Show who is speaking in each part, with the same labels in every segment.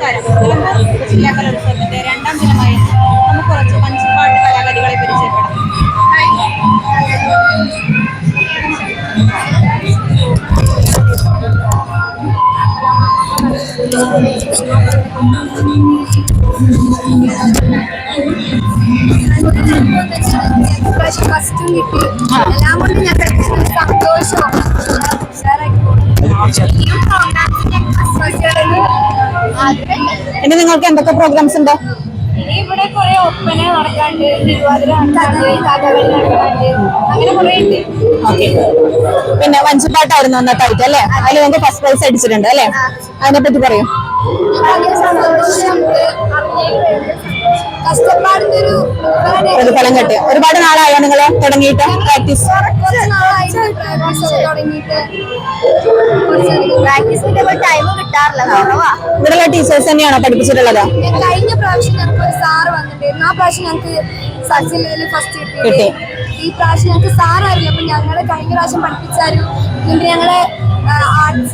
Speaker 1: ജില്ലാ കലോത്സവത്തിന്റെ രണ്ടാം ദിനമായി നമുക്ക് കുറച്ച് മഞ്ചിപ്പാട്ട് കലാകാരികളെ പരിചയപ്പെടാം.
Speaker 2: ഇപ്രാവശ്യം ഫസ്റ്റും കിട്ടി എല്ലാം കൊണ്ടും ഞങ്ങൾക്ക് ഉഷാറായി ഇനിയും പ്രോഗ്രാംസിന്റെ
Speaker 1: ഇനി നിങ്ങൾക്ക് എന്തൊക്കെ പ്രോഗ്രാംസ് ഉണ്ട്?
Speaker 2: ഇവിടെ കുറെ ഒപ്പന നടക്കാണ്ട് തിരുവാതിര കഥകളി നടക്കാണ്ട് അങ്ങനെ കുറെ ഉണ്ട്.
Speaker 1: പിന്നെ വഞ്ചിപ്പാട്ടായിരുന്നു അന്നത്തെ ആയിട്ട് അല്ലേ? അതിൽ നിങ്ങൾക്ക് ഫസ്റ്റ് പ്രൈസ് അടിച്ചിട്ടുണ്ട് അല്ലേ? അതിനെ പറ്റി പറയൂ.
Speaker 2: കഷ്ടപ്പാടിന്റെ ഒരു
Speaker 1: ഫലം കിട്ടി. ഒരുപാട് നാളായോ നിങ്ങൾ തുടങ്ങിയിട്ട് പ്രാക്ടീസ്? ഇവിടെയുള്ള ടീച്ചേഴ്സ് തന്നെയാണോ പഠിപ്പിച്ചിട്ടുള്ളത്?
Speaker 2: കഴിഞ്ഞ പ്രാവശ്യം ഞങ്ങൾക്ക് ഒരു സാറ് വന്നിട്ടുണ്ടായിരുന്നു. ആ പ്രാവശ്യം ഞങ്ങൾക്ക് ലെവലിൽ ഫസ്റ്റ്.
Speaker 1: കിട്ടി.
Speaker 2: ഈ പ്രാവശ്യം ഞങ്ങൾക്ക് സാറായിരുന്നു അപ്പൊ ഞങ്ങളെ കഴിഞ്ഞ പ്രാവശ്യം പഠിപ്പിച്ചാലും പിന്നെ ഞങ്ങളെ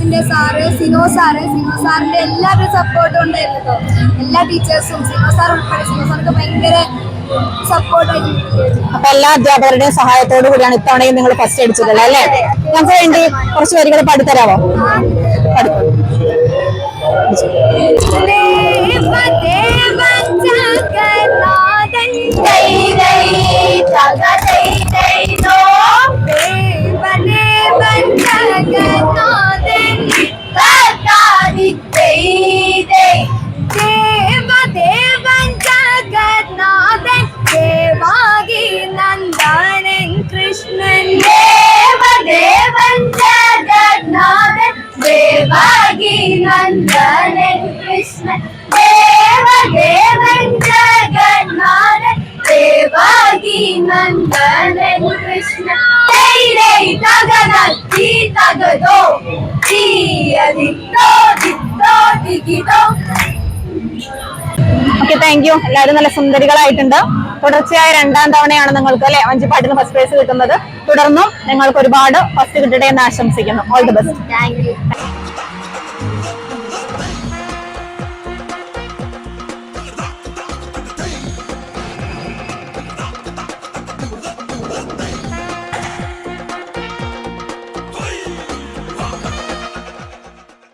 Speaker 2: ആർട്സിന്റെ സാറ് സിനോ സാറ് സിനോ സാറിന്റെ എല്ലാവരുടെ സപ്പോർട്ടും ഉണ്ടായിരുന്നു എല്ലാ ടീച്ചേഴ്സും സിനോ സാർ ഉൾപ്പെടെ സിനോ സാർക്ക് ഭയങ്കര
Speaker 1: അപ്പൊ എല്ലാ അധ്യാപകരുടെയും സഹായത്തോടു കൂടിയാണ് ഇത്തവണയും നിങ്ങൾ ഫസ്റ്റ് അടിച്ചിട്ടുള്ളത് അല്ലേ? ഞങ്ങൾക്ക് വേണ്ടി കുറച്ച് വരികൾ പാടിത്തരാവോ പാടിക്കോ
Speaker 2: നന്ദനൻ
Speaker 1: താങ്ക് യു എല്ലാവരും നല്ല സുന്ദരികളായിട്ടുണ്ട്. തുടർച്ചയായ രണ്ടാം തവണയാണ് നിങ്ങൾക്ക് അല്ലെ? വഞ്ചിപ്പാട്ടിന് ഫസ്റ്റ് പ്രൈസ് കിട്ടുന്നത്. തുടർന്നും നിങ്ങൾക്ക് ഒരുപാട് ഫസ്റ്റ് കിട്ടട്ടെ എന്ന് ആശംസിക്കുന്നു. All the best
Speaker 2: thank you